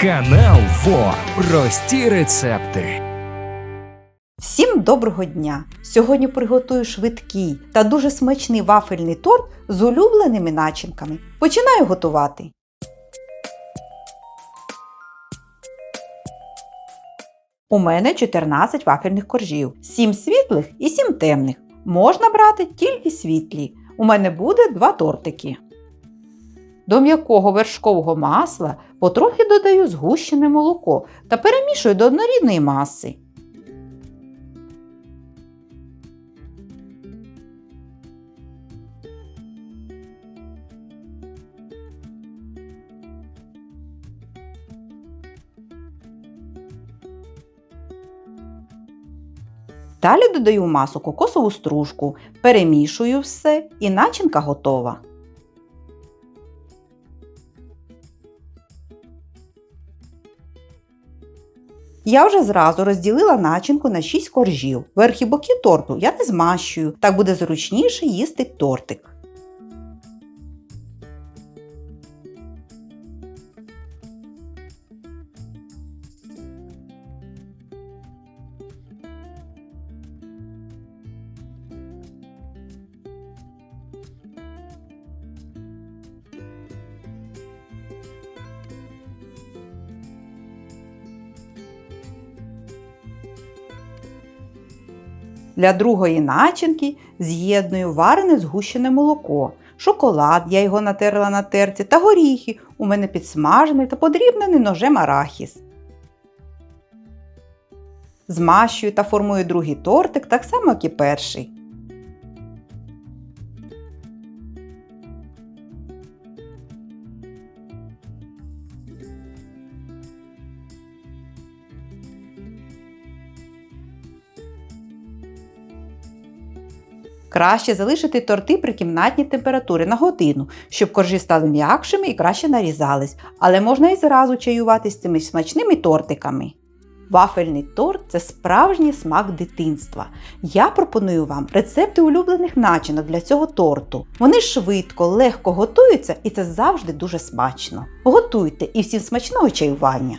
Канал ФО. Прості рецепти. Всім доброго дня! Сьогодні приготую швидкий та дуже смачний вафельний торт з улюбленими начинками. Починаю готувати. У мене 14 вафельних коржів, 7 світлих і 7 темних. Можна брати тільки світлі. У мене буде два тортики. До м'якого вершкового масла потрохи додаю згущене молоко та перемішую до однорідної маси. Далі додаю в масу кокосову стружку, перемішую все і начинка готова. Я вже зразу розділила начинку на 6 коржів. Верх і боки торту я не змащую, так буде зручніше їсти тортик. Для другої начинки з'єдную варене згущене молоко, шоколад, я його натерла на терці, та горіхи. У мене підсмажений та подрібнений ножем арахіс. Змащую та формую другий тортик так само, як і перший. Краще залишити торти при кімнатній температурі на годину, щоб коржі стали м'якшими і краще нарізались, але можна і зразу чаювати з цими смачними тортиками. Вафельний торт це справжній смак дитинства. Я пропоную вам рецепти улюблених начинок для цього торту. Вони швидко, легко готуються і це завжди дуже смачно. Готуйте і всім смачного чаювання!